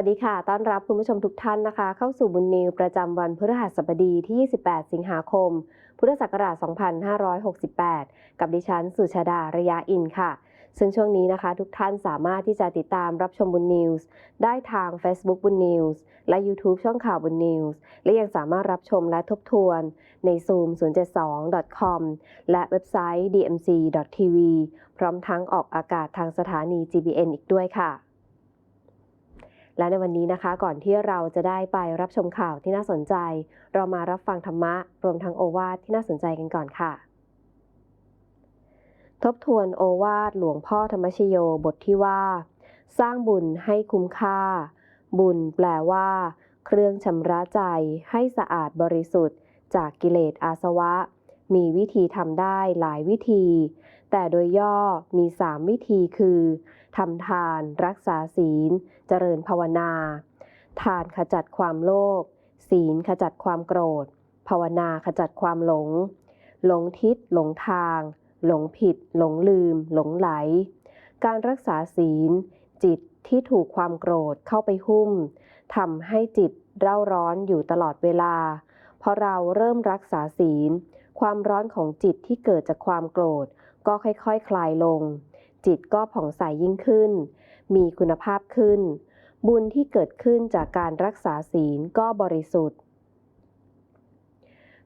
วัสดีค่ะ ต้อนรับคุณผู้ชมทุกท่านนะคะ เข้าสู่บุญนิวประจำวันพฤหัสบดีที่ 28 สิงหาคม พุทธศักราช 2568 กับดิฉันสุชาดาระยะอินค่ะ ซึ่งช่วงนี้นะคะทุกท่านสามารถที่จะติดตามรับชมบุญนิวส์ได้ทาง Facebook บุญนิวส์และ YouTube ช่องข่าวบุญนิวส์และยังสามารถรับชมและทบทวนใน zoom 072 com และเว็บไซต์ dmc.tv พร้อมทั้งออกอากาศทางสถานี GBN อีกด้วยค่ะ และในวันนี้นะคะ ก่อนที่เราจะได้ไปรับชมข่าวที่น่าสนใจ เรามารับฟังธรรมะ รวมทั้งโอวาทที่น่าสนใจกันก่อนค่ะ ทบทวนโอวาทหลวงพ่อธรรมชโยบทที่ว่า สร้างบุญให้คุ้มค่า บุญแปลว่า เครื่องชำระใจให้สะอาดบริสุทธิ์ จากกิเลสอาสวะ มีวิธีทำได้หลายวิธี แต่โดยย่อมีสามวิธีคือ ทำทาน รักษาศีล เจริญภาวนา ทานขจัดความโลภศีลขจัดความโกรธ ภาวนาขจัดความหลง หลงทิศ หลงทาง หลงผิด หลงลืม หลงไหล การรักษาศีล จิตที่ถูกความโกรธเข้าไปหุ้มทำให้จิตเร่าร้อนอยู่ตลอดเวลาพอเราเริ่มรักษาศีล ความร้อนของจิตที่เกิดจากความโกรธ ก็ค่อยๆคคลายลง จิตก็ผ่องใสยิ่งขึ้น มีคุณภาพขึ้น บุญที่เกิดขึ้นจากการรักษาศีลก็บริสุทธิ์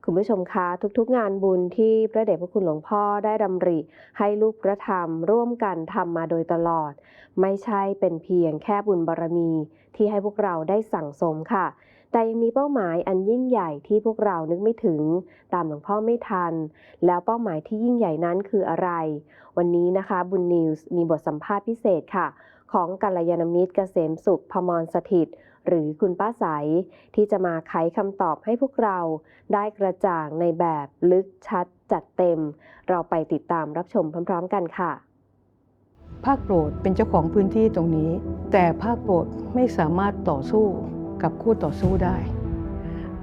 คุณผู้ชมคะทุกๆ งานบุญที่พระเดชพระคุณหลวงพ่อได้ดำริ ให้ลูกพระธรรมร่วมกันทำมาโดยตลอด ไม่ใช่เป็นเพียงแค่บุญบารรมีที่ให้พวกเราได้สั่งสมค่ะ แต่ยังมีเป้าหมายอันยิ่งใหญ่ที่พวกเรานึกไม่ถึง ตามหลวงพ่อไม่ทัน แล้วเป้าหมายที่ยิ่งใหญ่นั้นคืออะไร วันนี้นะคะบุญนิวส์มีบทสัมภาษณ์พิเศษค่ะ ของกัลยาณมิตรเกษมสุขพมรสถิตหรือคุณป้าใสที่จะมาไขคำตอบให้พวกเราได้กระจ่างในแบบลึกชัดจัดเต็ม เราไปติดตามรับชมพร้อม ๆ กันค่ะ ภาคโปรดเป็นเจ้าของพื้นที่ตรงนี้ แต่ภาคโปรดไม่สามารถต่อสู้ กับคู่ต่อสู้ได้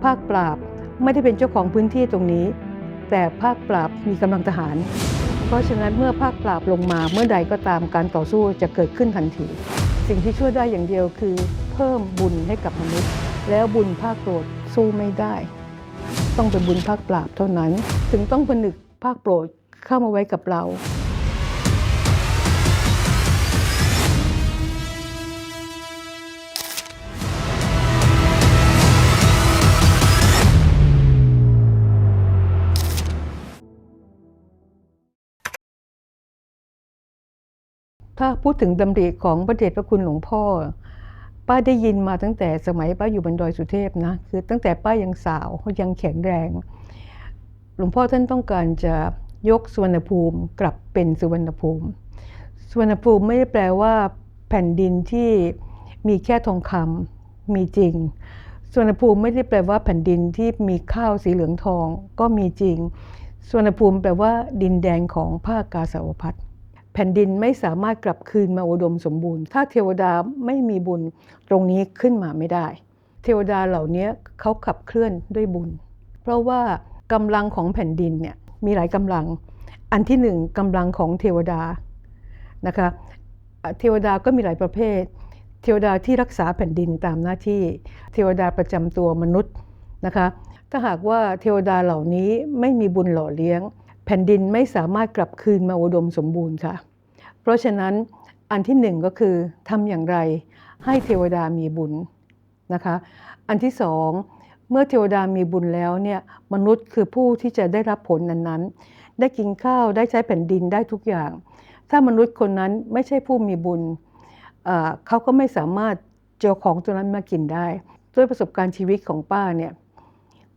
ภาคปราบไม่ได้เป็นเจ้าของพื้นที่ตรงนี้ แต่ภาคปราบมีกำลังทหาร เพราะฉะนั้นเมื่อภาคปราบลงมาเมื่อใดก็ตามการต่อสู้จะเกิดขึ้นทันที สิ่งที่ช่วยได้อย่างเดียวคือ เพิ่มบุญให้กับมนุษย์ แล้วบุญภาคโปรดสู้ไม่ได้ ต้องเป็นบุญภาคปราบเท่านั้น ถึงต้องผนึกภาคโปรดเข้ามาไว้กับเรา ถ้าพูดถึงดำริของพระเดชพระคุณหลวงพ่อ ป้าได้ยินมาตั้งแต่สมัยป้าอยู่บนดอยสุเทพนะ คือตั้งแต่ป้ายังสาวยังแข็งแรง หลวงพ่อท่านต้องการจะยกสุวรรณภูมิกลับเป็นสุวรรณภูมิ สุวรรณภูมิไม่ได้แปลว่า แผ่นดินที่มีแค่ทองคำมีจริง สุวรรณภูมิไม่ได้แปลว่าแผ่นดินที่มีข้าวสีเหลืองทองก็มีจริง สุวรรณภูมิแปลว่า ดินแดงของภาคกาสาวพัฒน์ ผ่นดินไม่สามารถกลับคืนมาอุดมสมบูรณ์ ถ้าเทวดาไม่มีบุญตรงนี้ขึ้นมาไม่ได้ เทวดาเหล่านี้เขาขับเคลื่อนด้วยบุญ เพราะว่ากำลังของแผ่นดินเนี่ยมีหลายกำลัง อันที่หนึ่งกำลังของเทวดานะคะเทวดาก็มีหลายประเภท เทวดาที่รักษาแผ่นดินตามหน้าที่ เทวดาประจำตัวมนุษย์นะคะ ถ้าหากว่าเทวดาเหล่านี้ไม่มีบุญหล่อเลี้ยงแผ่นดินไม่สามารถกลับคืนมาอุดมสมบูรณ์ค่ะ ราะฉะนั้นอันที่หนึ่งก็คือทำอย่างไรให้เทวดามีบุญนะคะ อันที่สองเมื่อเทวดามีบุญแล้วเนี่ยมนุษย์คือผู้ที่จะได้รับผลนั้นๆ ได้กินข้าวได้ใช้แผ่นดินได้ทุกอย่าง ถ้ามนุษย์คนนั้นไม่ใช่ผู้มีบุญเขาก็ไม่สามารถเจอของตัวนั้นมากินได้ ด้วยประสบการณ์ชีวิตของป้าเนี่ย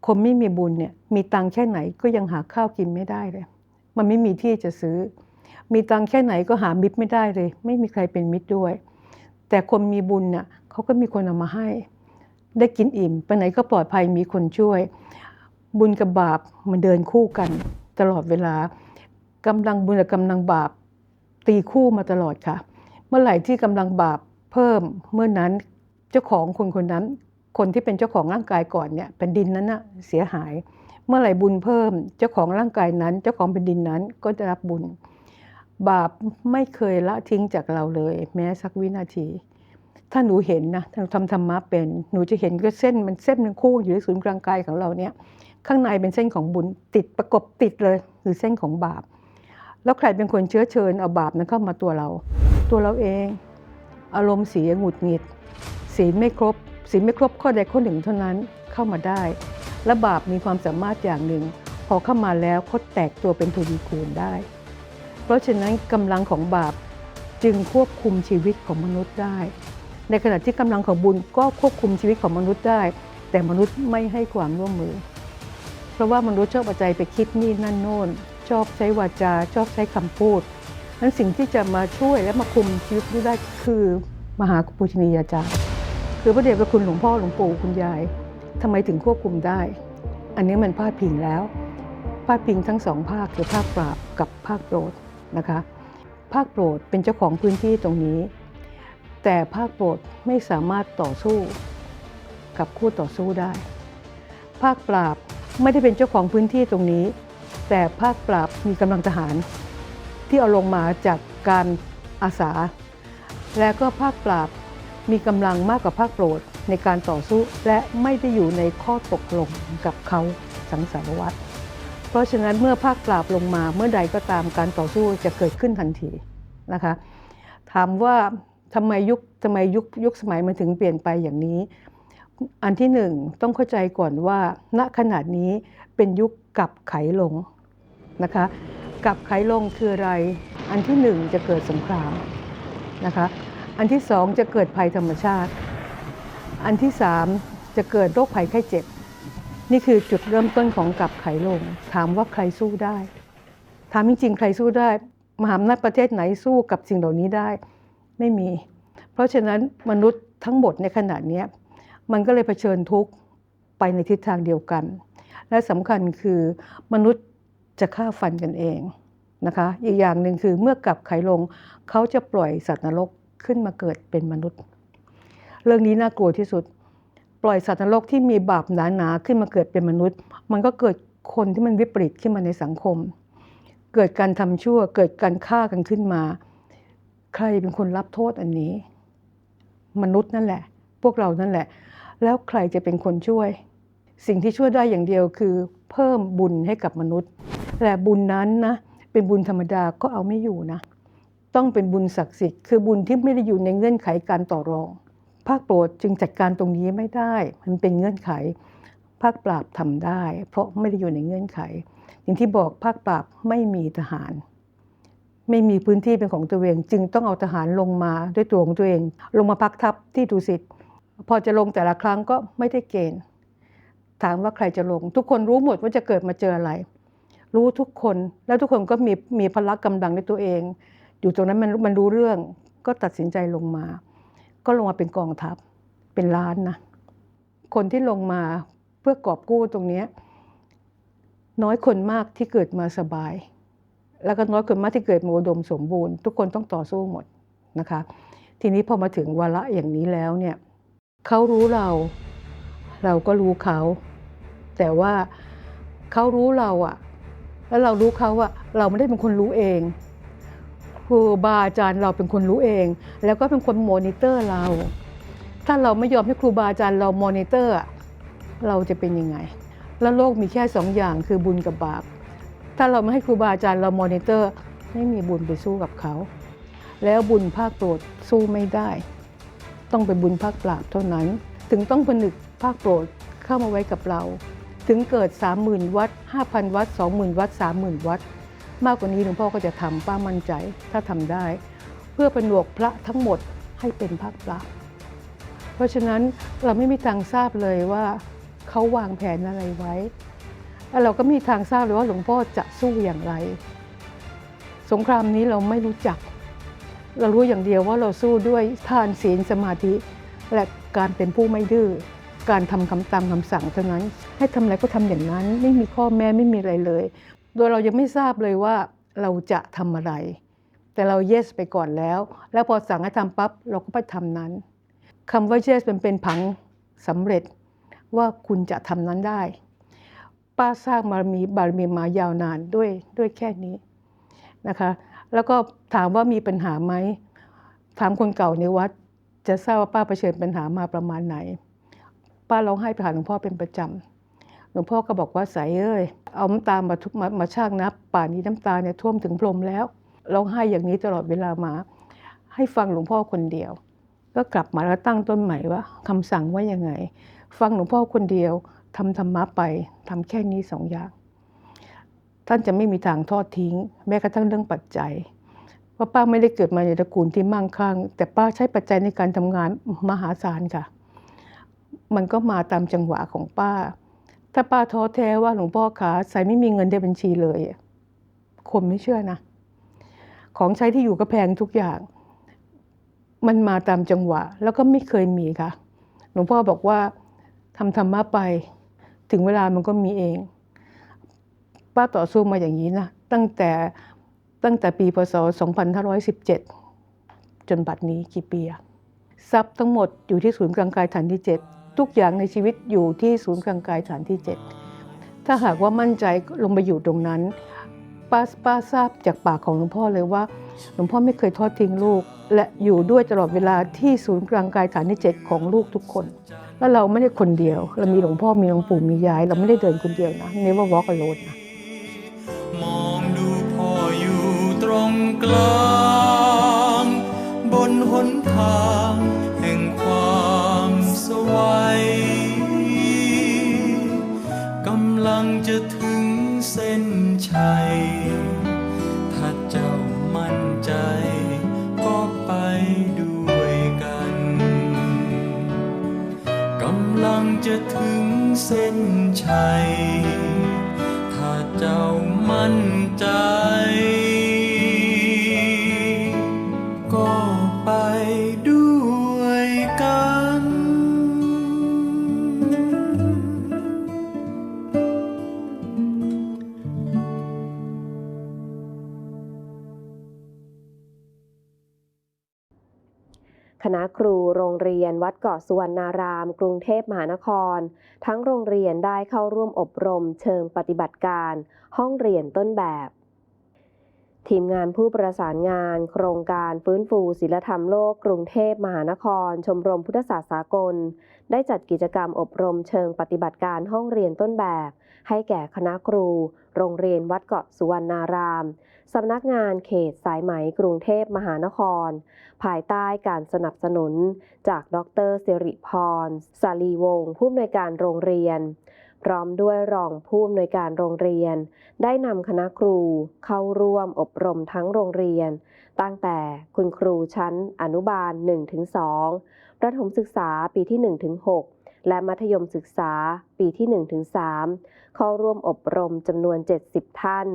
คนไม่มีบุญเนี่ยมีตังแค่ไหนก็ยังหาข้าวกินไม่ได้เลย มันไม่มีที่จะซื้อ มีตังแค่ไหนก็หามิตรไม่ได้เลย ไม่มีใครเป็นมิตรด้วย แต่คนมีบุญน่ะเขาก็มีคนเอามาให้ ได้กินอิ่มไปไหนก็ปลอดภัยมีคนช่วย บุญกับบาปมันเดินคู่กัน ตลอดเวลากำลังบุญกับกำลังบาปตีคู่มาตลอดค่ะ เมื่อไหร่ที่กำลังบาปเพิ่มเมื่อนั้นเจ้าของคนคนนั้น คนที่เป็นเจ้าของร่างกายก่อนเนี่ยแผ่นดินนั้นน่ะเสียหาย เมื่อไหร่บุญเพิ่ม เจ้าของร่างกายนั้น เจ้าของแผ่นดินนั้นก็จะรับบุญ บาปไม่เคยละทิ้งจากเราเลย แม้สักวินาที ถ้าหนูเห็นนะถ้าหนูทำธรรมะเป็นหนูจะเห็นก็เส้นมันเส้นมันคู่อยู่ในศูนย์กลางกายของเราเนี่ย ข้างในเป็นเส้นของบุญติดประกบติดเลยคือเส้นของบาป แล้วใครเป็นคนเชื้อเชิญเอาบาปนั้นเข้ามาตัวเรา ตัวเราเอง อารมณ์เสียหงุดหงิดศีลไม่ครบศีลไม่ครบข้อใดข้อหนึ่งเท่านั้นเข้ามาได้ และบาปมีความสามารถอย่างหนึ่ง พอเข้ามาแล้วเขาแตกตัวเป็นทวีคูณได้ เพราะฉะนั้นกำลังของบาปจึงควบคุมชีวิตของมนุษย์ได้ ในขณะที่กำลังของบุญก็ควบคุมชีวิตของมนุษย์ได้ แต่มนุษย์ไม่ให้ความร่วมมือ เพราะว่ามนุษย์ชอบเอาใจไปคิดนี่นั่นโน่น ชอบใช้วาจา ชอบใช้คำพูดนั้นสิ่งที่จะมาช่วยและมาคุมชีวิตได้คือมหาปูชนียาจารย์คือพระเดชพระคุณหลวงพ่อหลวงปู่คุณยายทำไมถึงควบคุมได้ อันนี้มันพลาดพิงแล้วพลาดพิงทั้งสองภาคคือภาคปราบกับภาคโปรด นะคะภาคโปรดเป็นเจ้าของพื้นที่ตรงนี้ แต่ภาคโปรดไม่สามารถต่อสู้กับคู่ต่อสู้ได้ ภาคปราบไม่ได้เป็นเจ้าของพื้นที่ตรงนี้ แต่ภาคปราบมีกำลังทหาร ที่เอาลงมาจากการอาสา และก็ภาคปราบมีกำลังมากกว่าภาคโปรดในการต่อสู้และไม่ได้อยู่ในข้อตกลงกับเขาสังสารวัตร เพราะฉะนั้นเมื่อภาคปราบลงมาเมื่อใดก็ตามการต่อสู้จะเกิดขึ้นทันทีนะคะถามว่าทำไมยุคทำไมยุคยุคสมัยมันถึงเปลี่ยนไปอย่างนี้ อันที่หนึ่งต้องเข้าใจก่อนว่า ณขณะนี้เป็นยุคกลับไขลงนะคะกลับไขลงคืออะไร อันที่หนึ่งจะเกิดสงครามนะคะอันที่สองจะเกิดภัยธรรมชาติ อันที่สามจะเกิดโรคภัยไข้เจ็บ นี่คือจุดเริ่มต้นของกลับไขลง ถามว่าใครสู้ได้ ถามจริงๆใครสู้ได้ มหาอำนาจประเทศไหนสู้กับสิ่งเหล่านี้ได้ ไม่มี เพราะฉะนั้นมนุษย์ทั้งหมดในขณะนี้มันก็เลยเผชิญทุกข์ไปในทิศทางเดียวกัน และสำคัญคือมนุษย์จะฆ่าฟันกันเองนะคะ อีกอย่างหนึ่งคือเมื่อกลับไขลงเขาจะปล่อยสัตว์นรกขึ้นมาเกิดเป็นมนุษย์ เรื่องนี้น่ากลัวที่สุด ปล่อยสัตว์นรกที่มีบาปหนาๆขึ้นมาเกิดเป็นมนุษย์ มันก็เกิดคนที่มันวิปริตขึ้นมาในสังคม เกิดการทำชั่ว เกิดการฆ่ากันขึ้นมา ใครเป็นคนรับโทษอันนี้ มนุษย์นั่นแหละ พวกเรานั่นแหละ แล้วใครจะเป็นคนช่วย สิ่งที่ช่วยได้อย่างเดียวคือ เพิ่มบุญให้กับมนุษย์ แต่บุญนั้นนะเป็นบุญธรรมดาก็เอาไม่อยู่นะ ต้องเป็นบุญศักดิ์สิทธิ์คือบุญที่ไม่ได้อยู่ในเงื่อนไขการต่อรอง ภาคโปรดจึงจัดการตรงนี้ไม่ได้ มันเป็นเงื่อนไข ภาคปราบทำได้ เพราะไม่ได้อยู่ในเงื่อนไข อย่างที่บอกภาคปราบไม่มีทหาร ไม่มีพื้นที่เป็นของตัวเอง จึงต้องเอาทหารลงมาด้วยตัวของตัวเอง ลงมาพักทัพที่ดุสิตพอจะลงแต่ละครั้งก็ไม่ได้เกณฑ์ ถามว่าใครจะลง ทุกคนรู้หมดว่าจะเกิดมาเจออะไร รู้ทุกคนแล้วทุกคนก็มีมีพละกำลังในตัวเอง อยู่ตรงนั้นมันมันรู้เรื่องก็ตัดสินใจลงมา ก็ลงมาเป็นกองทัพเป็นล้านนะคนที่ลงมาเพื่อกอบกู้ตรงนี้น้อยคนมากที่เกิดมาสบาย แล้วก็น้อยคนมากที่เกิดมาอุดมสมบูรณ์ ทุกคนต้องต่อสู้หมดนะคะ ทีนี้พอมาถึงวาระอย่างนี้แล้วเนี่ยเขารู้เรา เราก็รู้เขา แต่ว่าเขารู้เราอะแล้วเรารู้เขาอะเราไม่ได้เป็นคนรู้เอง ครูบาอาจารย์เราเป็นคนรู้เอง แล้วก็เป็นคนมอนิเตอร์เรา ถ้าเราไม่ยอมให้ครูบาอาจารย์เรามอนิเตอร์ เราจะเป็นยังไง แล้วโลกมีแค่สองอย่างคือบุญกับบาป ถ้าเราไม่ให้ครูบาอาจารย์เรามอนิเตอร์ ไม่มีบุญไปสู้กับเขา แล้วบุญภาคโปรดสู้ไม่ได้ ต้องเป็นบุญภาคปราบเท่านั้น ถึงต้องผนึกภาคโปรดเข้ามาไว้กับเรา ถึงเกิด 30,000 วัด 5,000 วัด 20,000 วัด 30,000 วัด มากกว่านี้หลวงพ่อก็จะทำป้ามั่นใจถ้าทำได้ เพื่อผนวกพระทั้งหมดให้เป็นภาคปราเพราะฉะนั้นเราไม่มีทางทราบเลยว่าเขาวางแผนอะไรไว้แล้วเราก็มีทางทราบเลยว่าหลวงพ่อจะสู้อย่างไร สงครามนี้เราไม่รู้จัก เรารู้อย่างเดียวว่าเราสู้ด้วยทานศีลสมาธิ และการเป็นผู้ไม่ดื้อการทำคำตามคำสั่งเท่านั้น ให้ทำอะไรก็ทำอย่างนั้น ไม่มีข้อแม้ไม่มีอะไรเลย โดยเรายังไม่ทราบเลยว่าเราจะทำอะไร แต่เรา yes ไปก่อนแล้ว แล้วพอสั่งให้ทำปั๊บเราก็ไปทำนั้นคำว่า yes มันเป็นผังสำเร็จว่าคุณจะทำนั้นได้ ป้าสร้างบารมีบารมีมายาวนานด้วยด้วยแค่นี้นะคะ แล้วก็ถามว่ามีปัญหาไหมถามคนเก่าในวัด จะทราบว่าป้าเผชิญปัญหามาประมาณไหน ป้าร้องไห้ไปหาหลวงพ่อเป็นประจำ หลวงพ่อก็บอกว่าใสเอ้ยเอาน้ำตามาทุกมามาช่างนะป่านนี้น้ำตาเนี่ยท่วมถึงพรมแล้วร้องไห้อย่างนี้ตลอดเวลามา ให้ฟังหลวงพ่อคนเดียว ก็กลับมาแล้วตั้งต้นใหม่ว่าคำสั่งว่ายังไง ฟังหลวงพ่อคนเดียวทำธรรมะไปทำแค่นี้สองอย่าง ท่านจะไม่มีทางทอดทิ้ง แม้กระทั่งเรื่องปัจจัยเพราป้าไม่ได้เกิดมาในตระกูลที่มั่งคั่ง แต่ป้าใช้ปัจจัยในการทำงานมหาศาลค่ะ มันก็มาตามจังหวะของป้า ถ้าป้าท้อแท้ว่าหลวงพ่อขาใส่ไม่มีเงินในบัญชีเลย คนไม่เชื่อนะ ของใช้ที่อยู่ก็แพงทุกอย่าง มันมาตามจังหวะ แล้วก็ไม่เคยมีค่ะ หลวงพ่อบอกว่าทำธรรมะไป ถึงเวลามันก็มีเอง ป้าต่อสู้มาอย่างนี้นะ ตั้งแต่ตั้งแต่ปีพศ 2517 จนบัดนี้กี่ปีอะทรัพย์ทั้งหมดอยู่ที่ศูนย์กลางกายฐานที่ 7 ทุกอย่างในชีวิตอยู่ที่ศูนย์กลางกายฐานที่ 7 ถ้าหากว่ามั่นใจลงไปอยู่ตรงนั้นป้าป้าทราบจากปากของหลวงพ่อเลยว่าหลวงพ่อไม่เคยทอดทิ้งลูก และอยู่ด้วยตลอดเวลาที่ศูนย์กลางกายฐานที่ 7 ของลูกทุกคน แล้วเราไม่ได้คนเดียว เรามีหลวงพ่อมีหลวงปู่มียาย เราไม่ได้เดินคนเดียวนะ never walk alone นะมองดูพ่ออยู่ตรงกลาง บนหนทางแห่งค วัยกำลังจะถึงเส้นชัย ถ้าเจ้ามั่นใจก็ไปด้วยกัน กำลังจะถึงเส้นชัย ถ้าเจ้ามั่นใจ นวัดเกาะสุวรรณาราม กรุงเทพมหานคร ทั้งโรงเรียนได้เข้าร่วมอบรมเชิงปฏิบัติการ ห้องเรียนต้นแบบ ทีมงานผู้ประสานงาน โครงการฟื้นฟูศิลธรรมโลก กรุงเทพมหานคร ชมรมพุทธศาสตร์สากล ได้จัดกิจกรรมอบรมเชิงปฏิบัติการห้องเรียนต้นแบบ ให้แก่คณะครู โรงเรียนวัดเกาะสุวรรณาราม สำนักงานเขตสายไหมกรุงเทพมหานคร ภายใต้การสนับสนุนจากดรสิริพรสาลีวงศ์ผู้อำนวยการโรงเรียน พร้อมด้วยรองผู้อำนวยการโรงเรียน ได้นำคณะครูเข้าร่วมอบรมทั้งโรงเรียน ตั้งแต่คุณครูชั้นอนุบาล 1-2 ประถมศึกษาปีที่ 1-6และมัธยมศึกษาปีที่ 1-3 เข้าร่วมอบรมจำนวน 70 ท่าน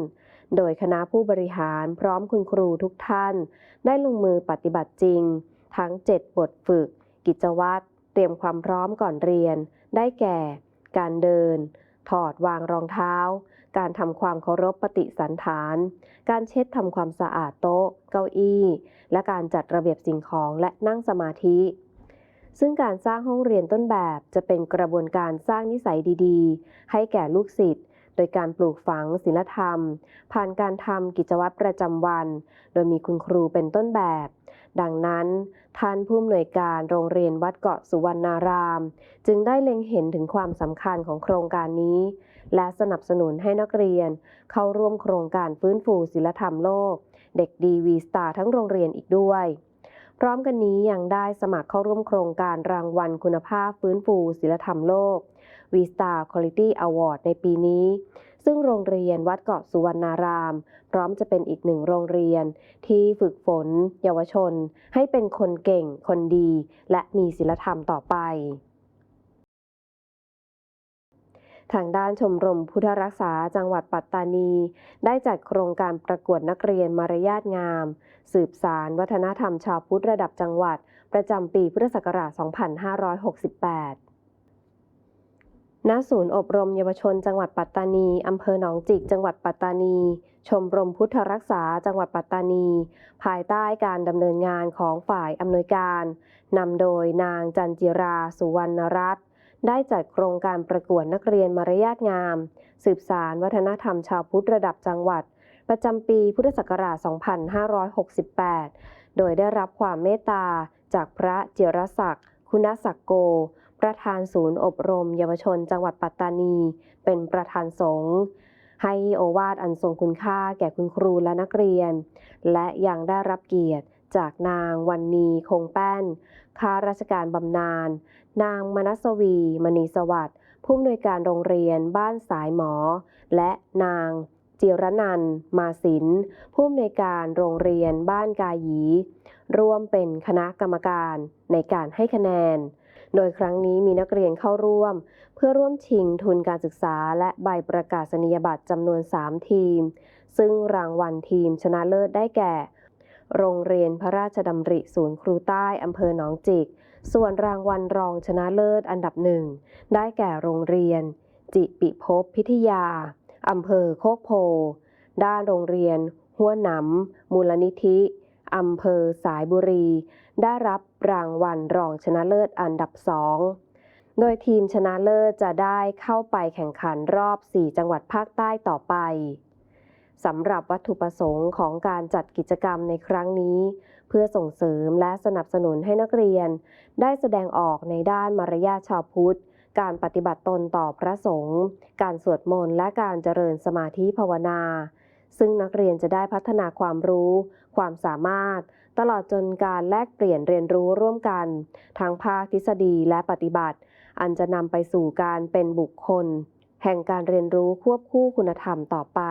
โดยคณะผู้บริหารพร้อมคุณครูทุกท่าน ได้ลงมือปฏิบัติจริง ทั้ง 7 บทฝึก กิจวัตร เตรียมความพร้อมก่อนเรียน ได้แก่ การเดิน ถอดวางรองเท้า การทำความเคารพปฏิสันฐาน การเช็ดทำความสะอาดโต๊ะ เก้าอี้ และการจัดระเบียบสิ่งของและนั่งสมาธิซึ่งการสร้างห้องเรียนต้นแบบจะเป็นกระบวนการสร้างนิสัยดี ๆ ให้แก่ลูกศิษย์ โดยการปลูกฝังศีลธรรม ผ่านการทำกิจวัตรประจำวัน โดยมีคุณครูเป็นต้นแบบ ดังนั้นท่านผู้อำนวยการโรงเรียนวัดเกาะสุวรรณาราม จึงได้เล็งเห็นถึงความสำคัญของโครงการนี้ และสนับสนุนให้นักเรียน เข้าร่วมโครงการฟื้นฟูศิลธรรมโลก เด็กดีวีสตาร์ทั้งโรงเรียนอีกด้วยพร้อมกันนี้ยังได้สมัครเข้าร่วมโครงการรางวัลคุณภาพฟื้นฟูศิลธรรมโลก v s t a r Quality Award ในปีนี้ ซึ่งโรงเรียนวัดเกาะสุวรรณาราม พร้อมจะเป็นอีกหนึ่งโรงเรียน ที่ฝึกฝน เยาวชน ให้เป็นคนเก่ง คนดี และมีศีลธรรมต่อไปทางด้านชมรมพุทธรักษาจังหวัดปัตตานี ได้จัดโครงการประกวดนักเรียนมารยาทงาม สืบสารวัฒนธรรมชาวพุทธระดับจังหวัด ประจำปีพุทธศักราช 2568 ณศูนย์อบรมเยาวชนจังหวัดปัตตานีอำเภอหนองจิก จังหวัดปัตตานี ชมรมพุทธรักษาจังหวัดปัตตานี ภายใต้การดำเนินงานของฝ่ายอำนวยการนำโดยนางจันจิราสุวรรณรัตน์ได้จัดโครงการประกวดนักเรียนมารยาทงาม สืบสารวัฒนธรรมชาวพุทธระดับจังหวัด ประจำปีพุทธศักราช 2568 โดยได้รับความเมตตาจากพระเจรศักดิ์คุณศักโก ประธานศูนย์อบรม เยาวชน จังหวัดปัตตานี เป็นประธานสงฆ์ให้โอวาทอันทรงคุณค่าแก่คุณครูและนักเรียน และยังได้รับเกียรติจากนางวันนีคงแป้น ข้าราชการบำนาญ นางมนัสวี มณีสวัสดิ์ ผู้อำนวยการโรงเรียนบ้านสายหมอ และนางจิรนัน มาสิน ผู้อำนวยการโรงเรียนบ้านกาหยี ร่วมเป็นคณะกรรมการในการให้คะแนน โดยครั้งนี้มีนักเรียนเข้าร่วม เพื่อร่วมชิงทุนการศึกษาและใบประกาศนียบัตรจำนวน 3 ทีม ซึ่งรางวัลทีมชนะเลิศได้แก่ โรงเรียนพระราชดำริศูนย์ครูใต้อำเภอหนองจิก ส่วนรางวัลรองชนะเลิศอันดับหนึ่งได้แก่โรงเรียน จิปิภพพิทยาอำเภอโคกโพ ด้านโรงเรียน หัวหนำมูลนิธิอำเภอสายบุรี ได้รับรางวัลรองชนะเลิศอันดับสองโดยทีมชนะเลิศจะได้เข้าไปแข่งขันรอบ 4 จังหวัดภาคใต้ต่อไปสำหรับวัตถุประสงค์ของการจัดกิจกรรมในครั้งนี้ เพื่อส่งเสริมและสนับสนุนให้นักเรียน ได้แสดงออกในด้านมารยาทชาวพุทธ การปฏิบัติตนต่อพระสงฆ์การสวดมนต์และการเจริญสมาธิภาวนา ซึ่งนักเรียนจะได้พัฒนาความรู้ ความสามารถ ตลอดจนการแลกเปลี่ยนเรียนรู้ร่วมกัน ทั้งภาคทฤษฎีและปฏิบัติ อันจะนำไปสู่การเป็นบุคคล แห่งการเรียนรู้ควบคู่คุณธรรมต่อไป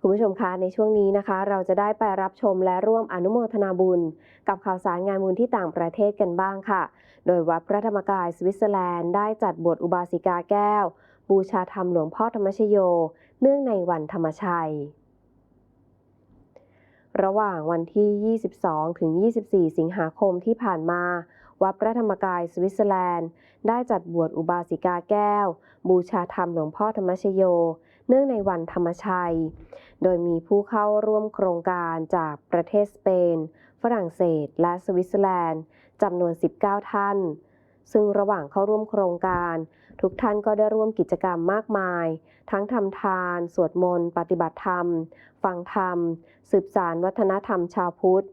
คุณผู้ชมคะในช่วงนี้นะคะ เราจะได้ไปรับชมและร่วมอนุโมทนาบุญ กับข่าวสารงานบุญที่ต่างประเทศกันบ้างค่ะ โดยวัดพระธรรมกายสวิตเซอร์แลนด์ ได้จัดบวชอุบาสิกาแก้ว บูชาธรรมหลวงพ่อธรรมชโย เนื่องในวันธรรมชัย ระหว่างวันที่ 22 ถึง 24 สิงหาคมที่ผ่านมา วัดพระธรรมกายสวิตเซอร์แลนด์ ได้จัดบวชอุบาสิกาแก้ว บูชาธรรมหลวงพ่อธรรมชโย เนื่องในวันธรรมชัย โดยมีผู้เข้าร่วมโครงการจากประเทศสเปน ฝรั่งเศส และสวิตเซอร์แลนด์จำนวน 19 ท่าน ซึ่งระหว่างเข้าร่วมโครงการ ทุกท่านก็ได้ร่วมกิจกรรมมากมาย ทั้งทำทาน สวดมนต์ ปฏิบัติธรรม ฟังธรรม สืบสารวัฒนธรรมชาวพุทธ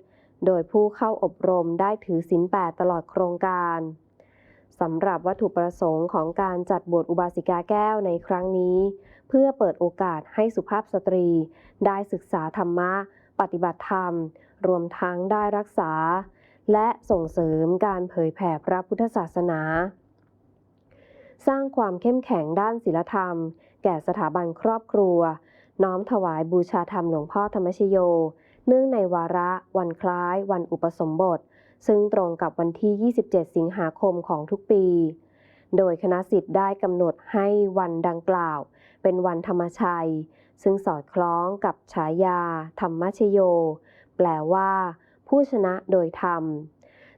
โดยผู้เข้าอบรมได้ถือศีลแปดตลอดโครงการสำหรับวัตถุประสงค์ของการจัดบวชอุบาสิกาแก้วในครั้งนี้ เพื่อเปิดโอกาสให้สุภาพสตรี ได้ศึกษาธรรมะ ปฏิบัติธรรม รวมทั้งได้รักษา และส่งเสริมการเผยแผ่พระพุทธศาสนา สร้างความเข้มแข็งด้านศีลธรรม แก่สถาบันครอบครัว น้อมถวายบูชาธรรมหลวงพ่อธรรมชโย เนื่องในวาระ วันคล้าย วันอุปสมบท ซึ่งตรงกับวันที่ 27 สิงหาคมของทุกปี โดยคณะสิทธิ์ได้กำหนดให้วันดังกล่าว เป็นวันธรรมชัย ซึ่งสอดคล้องกับฉายา ธรรมชโย แปลว่า ผู้ชนะโดยธรรม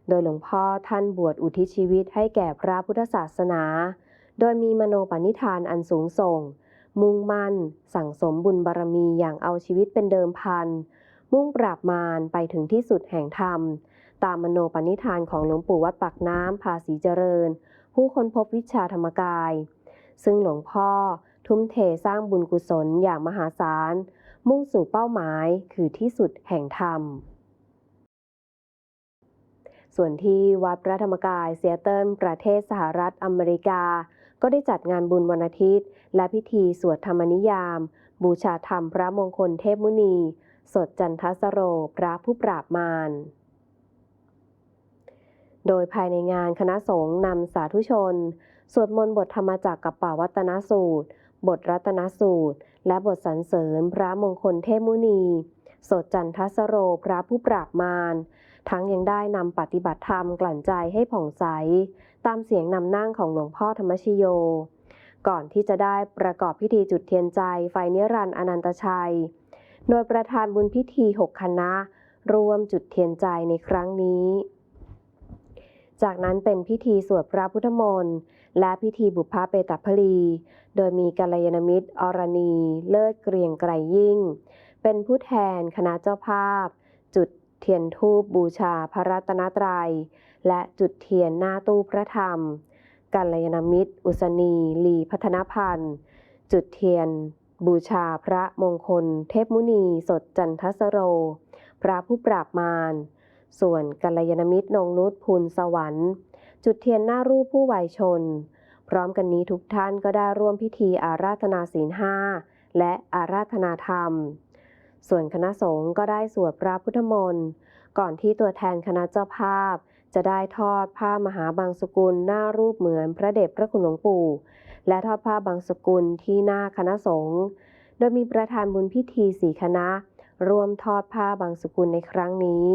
โดยหลวงพ่อท่านบวชอุทิศชีวิตให้แก่พระพุทธศาสนา โดยมีมโนปณิธานอันสูงส่ง มุ่งมั่น สั่งสมบุญบารมีอย่างเอาชีวิตเป็นเดิมพัน มุ่งปราบมารไปถึงที่สุดแห่งธรรม ตามมโนปณิธานของหลวงปู่วัดปากน้ำภาษีเจริญ ผู้ค้นพบวิชาธรรมกาย ซึ่งหลวงพ่อทุ่มเทสร้างบุญกุศลอย่างมหาศาล มุ่งสู่เป้าหมายคือที่สุดแห่งธรรม ส่วนที่วัดพระธรรมกายเซียเติลประเทศสหรัฐอเมริกา ก็ได้จัดงานบุญวันอาทิตย์ และพิธีสวดธรรมนิยาม บูชาธรรมพระมงคลเทพมุนี สดจันทสโร พระผู้ปราบมารโดยภายในงานคณะสงฆ์นำสาธุชน สวดมนต์บทธรรมจักรกับป่าวัตนสูตร บทรัตนสูตร และบทสรรเสริญพระมงคลเทพมุนี สดจันทสโร พระผู้ปราบมาร ทั้งยังได้นำปฏิบัติธรรมกลั่นใจให้ผ่องใส ตามเสียงนำนั่งของหลวงพ่อธรรมชโย ก่อนที่จะได้ประกอบพิธีจุดเทียนใจไฟนิรันดร์อนันตชัย โดยประธานบุญพิธีหกคณะรวมจุดเทียนใจในครั้งนี้ จากนั้นเป็นพิธีสวดพระพุทธมนต์และพิธีบุพพาเปตพลี โดยมีกัลยาณมิตร อรณี เลิศเกรียงไกรยิ่ง เป็นผู้แทนคณะเจ้าภาพ จุดเทียนทูปบูชาพระรัตนตรัย และจุดเทียนหน้าตู้พระธรรม กัลยาณมิตร อุศนีลีพัฒนพันธ์ จุดเทียน บูชาพระมงคล เทพมุนีสดจันทสโร พระผู้ปราบมาร ส่วนกัลยาณมิตรนงนุชพูนสวรรค์ จุดเทียนหน้ารูปผู้วัยชน พร้อมกันนี้ทุกท่านก็ได้ร่วมพิธีอาราธนาศีลห้าและอาราธนาธรรม ส่วนคณะสงฆ์ก็ได้สวดพระพุทธมนต์ ก่อนที่ตัวแทนคณะเจ้าภาพ จะได้ทอดผ้ามหาบางสกุลหน้ารูปเหมือนพระเดชพระคุณหลวงปู่ และทอดผ้าบางสกุลที่หน้าคณะสงฆ์โดยมีประธานบุญพิธีสี่คณะรวมทอดผ้าบางสกุลในครั้งนี้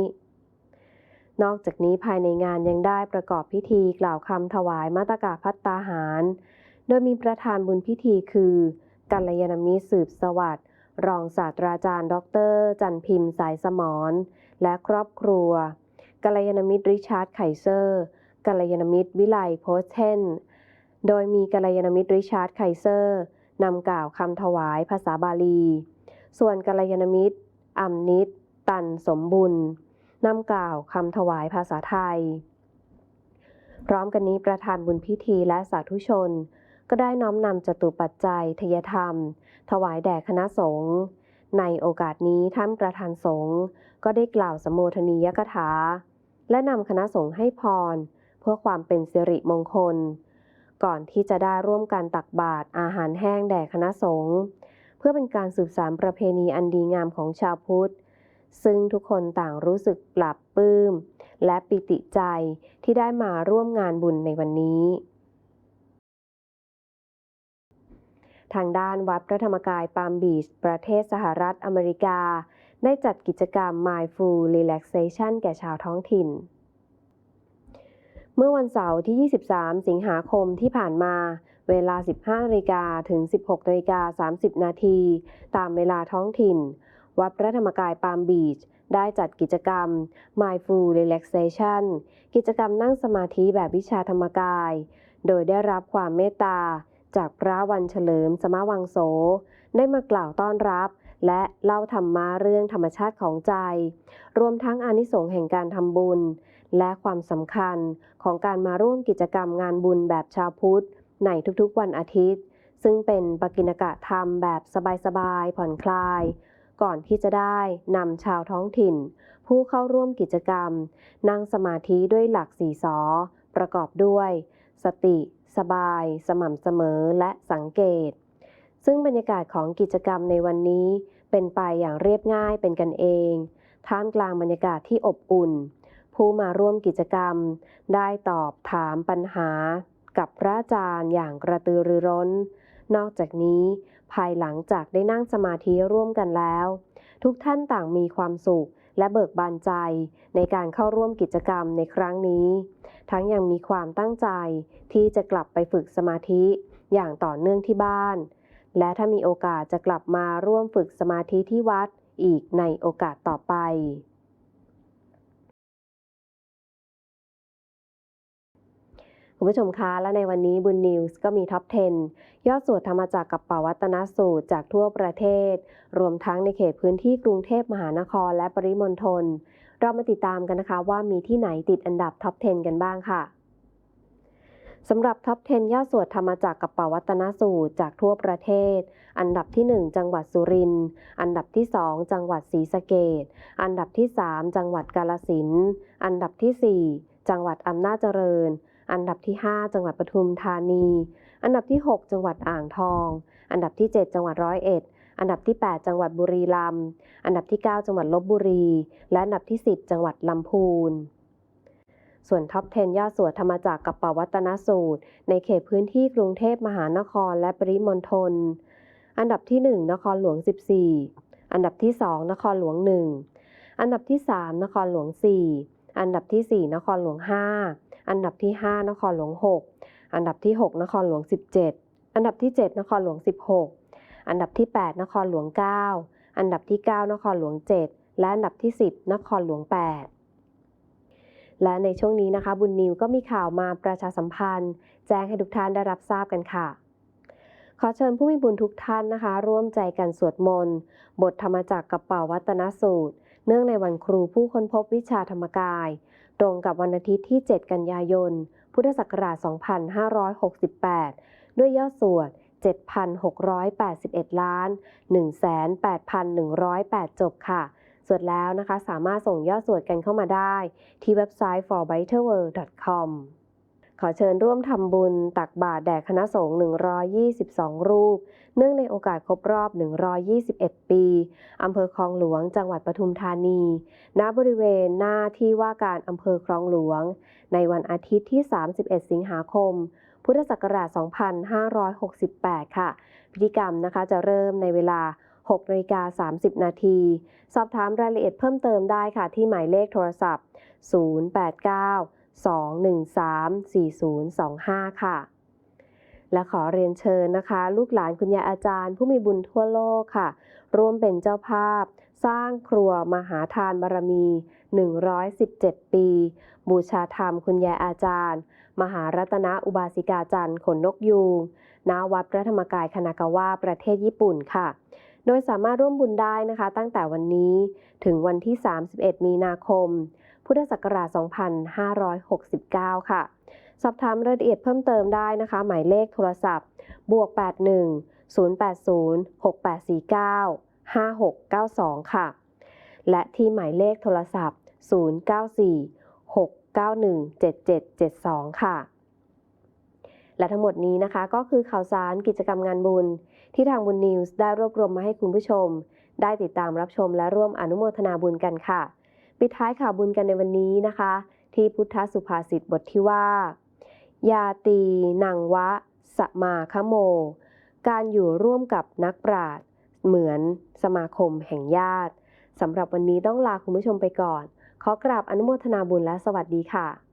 นอกจากนี้ภายในงานยังได้ประกอบพิธีกล่าวคำถวายมาตกาพัตตาหาร โดยมีประธานบุญพิธีคือกัลยาณมิตรสืบสวัสดิ์รองศาสตราจารย์ ดร จันพิมพ์สายสมรและครอบครัว กัลยาณมิตรริชาร์ดไคเซอร์กัลยาณมิตรวิไลโพสเทนโดยมีกัลยาณมิตรริชาร์ดไคเซอร์นำกล่าวคำถวายภาษาบาลี ส่วนกัลยาณมิตรอัมนิต ตันสมบุญนำกล่าวคำถวายภาษาไทย พร้อมกันนี้ประธานบุญพิธีและสาธุชน ก็ได้น้อมนำจตุปัจจัยทยธรรม ถวายแด่คณะสงฆ์ในโอกาสนี้ท่านประธานสงฆ์ก็ได้กล่าวสมโภชนียกถา และนำคณะสงฆ์ให้พร เพื่อความเป็นสิริมงคล ก่อนที่จะได้ร่วมกันตักบาตรอาหารแห้งแด่คณะสงฆ์เพื่อเป็นการสืบสานประเพณีอันดีงามของชาวพุทธ ซึ่งทุกคนต่างรู้สึกปรับปลื้ม และปิติใจที่ได้มาร่วมงานบุญในวันนี้ทางด้านวัดพระธรรมกายปาล์มบีช ประเทศสหรัฐอเมริกา ได้จัดกิจกรรม Mindful Relaxation แก่ชาวท้องถิ่น เมื่อวันเสาร์ที่ 23 สิงหาคมที่ผ่านมา เวลา 15นาฬิกาถึง 16นาฬิกา30 นาที ตามเวลาท้องถิ่น วัดพระธรรมกายปาล์มบีช ได้จัดกิจกรรม Mindful Relaxation กิจกรรมนั่งสมาธิแบบวิชาธรรมกาย โดยได้รับความเมตตาจากพระวันเฉลิมสมวังโส ได้มากล่าวต้อนรับ และเล่าธรรมะเรื่องธรรมชาติของใจ รวมทั้งอานิสงส์แห่งการทำบุญ และความสำคัญของการมาร่วมกิจกรรมงานบุญแบบชาวพุทธ ในทุกๆวันอาทิตย์ ซึ่งเป็นปกิณกะธรรมแบบสบายๆผ่อนคลาย ก่อนที่จะได้นำชาวท้องถิ่น ผู้เข้าร่วมกิจกรรม นั่งสมาธิด้วยหลักสี่สอประกอบด้วย สติ สบาย สม่ำเสมอและสังเกต ซึ่งบรรยากาศของกิจกรรมในวันนี้เป็นไปอย่างเรียบง่ายเป็นกันเอง ท่ามกลางบรรยากาศที่อบอุ่น ผู้มาร่วมกิจกรรม ได้ตอบถามปัญหา กับพระอาจารย์อย่างกระตือรือร้น นอกจากนี้ ภายหลังจากได้นั่งสมาธิร่วมกันแล้ว ทุกท่านต่างมีความสุขและเบิกบานใจในการเข้าร่วมกิจกรรมในครั้งนี้ ทั้งยังมีความตั้งใจที่จะกลับไปฝึกสมาธิอย่างต่อเนื่องที่บ้าน และถ้ามีโอกาสจะกลับมาร่วมฝึกสมาธิที่วัดอีกในโอกาสต่อไป คุณผู้ชมคะ และในวันนี้บุญนิวส์ก็มีท็อป 10 ยอดสวดธรรมจากรกับปวัตนสูตรจากทั่วประเทศ รวมทั้งในเขตพื้นที่กรุงเทพมหานครและปริมณฑล เรามาติดตามกันนะคะว่ามีที่ไหนติดอันดับท็อป 10 กันบ้างค่ะ สำหรับท็อป 10ยอดสวดธรรมจากรกับปวัตนสูตรจากทั่วประเทศ อันดับที่ 1 จังหวัดสุรินทร์ อันดับที่ 2 จังหวัดศรีสะเกษอันดับที่ 3 จังหวัดกาลสิน อันดับที่ 4 จังหวัดอำนาจเจริญ อันดับที่ 5 จังหวัดปทุมธานี อันดับที่ 6 จังหวัดอ่างทอง อันดับที่ 7 จังหวัดร้อยเอ็ด อันดับที่ 8 จังหวัดบุรีรัมย์ อันดับที่ 9 จังหวัดลบบุรี และอันดับที่ 10 จังหวัดลำพูน ส่วนท็อป 10 ยอดสวดธรรมจากรกับปวัตนสูตร ในเขตพื้นที่กรุงเทพมหานครและปริมณฑล อันดับที่ 1 นครหลวง 14 อันดับที่ 2 นครหลวง 1 อันดับที่ 3 นครหลวง 4 อันดับที่ 4 นครหลวง 5 อันดับที่ 5 นครหลวง 6 อันดับที่ 6 นครหลวง 17 อันดับที่ 7 นครหลวง 16 อันดับที่ 8 นครหลวง 9 อันดับที่ 9 นครหลวง 7 และอันดับที่ 10 นครหลวง 8 และในช่วงนี้นะคะ บุญนิวก็มีข่าวมาประชาสัมพันธ์ แจ้งให้ทุกท่านได้รับทราบกันค่ะ ขอเชิญผู้มีบุญทุกท่านนะคะ ร่วมใจกันสวดมนต์บทธรรมจักรกับเป่าวัตนสูตร เนื่องในวันครูผู้ค้นพบวิชาธรรมกาย ตรงกับวันอาทิตย์ที่ 7 กันยายน พุทธศักราช 2568 ด้วยยอดสวด7,681 ล้าน 1,8108 จบค่ะ สวดแล้วนะคะ สามารถส่งยอดสวดกันเข้ามาได้ ที่เว็บไซต์ forbetterworld.com ขอเชิญร่วมทำบุญตักบาตรแด่คณะสงฆ์ 122 รูป เนื่องในโอกาสครบรอบ 121 ปี อำเภอคลองหลวง จังหวัดปทุมธานี ณ บริเวณหน้าที่ว่าการอำเภอคลองหลวง ในวันอาทิตย์ที่ 31 สิงหาคม พุทธศักราช 2568 ค่ะ พิธีกรรมนะคะจะเริ่มในเวลา 6นาฬิกา30 นาที สอบถามรายละเอียดเพิ่มเติมได้ค่ะ ที่หมายเลขโทรศัพท์ 089 213 4025 ค่ะ และขอเรียนเชิญนะคะ ลูกหลานคุณยายอาจารย์ ผู้มีบุญทั่วโลกค่ะ ร่วมเป็นเจ้าภาพ สร้างครัวมหาทานบารมี 117 ปี บูชาธรรมคุณยายอาจารย์ มหารัตนอุบาสิกาจันทร์ขนนกยูงณวัดพระธรรมกายคณากาวะประเทศญี่ปุ่นค่ะ โดยสามารถร่วมบุญได้นะคะ ตั้งแต่วันนี้ถึงวันที่ 31 มีนาคม พุทธศักราช 2569 ค่ะ สอบถามรายละเอียดเพิ่มเติมได้นะคะ หมายเลขโทรศัพท์ บวก 81 080 6849 5692 ค่ะ และที่หมายเลขโทรศัพท์ 094 691 7772 ค่ะ และทั้งหมดนี้นะคะ ก็คือข่าวสารกิจกรรมงานบุญ ที่ทางบุญนิวส์ได้รวบรวมมาให้คุณผู้ชม ได้ติดตามรับชมและร่วมอนุโมทนาบุญกันค่ะ ปิดท้ายข่าวบุญกันในวันนี้นะคะ ที่พุทธสุภาษิตบทที่ว่า ยาตีนังวะ สมาคโม การอยู่ร่วมกับนักปราชญ์เหมือนสมาคมแห่งญาติสำหรับวันนี้ต้องลาคุณผู้ชมไปก่อน ขอกราบอนุโมทนาบุญและสวัสดีค่ะ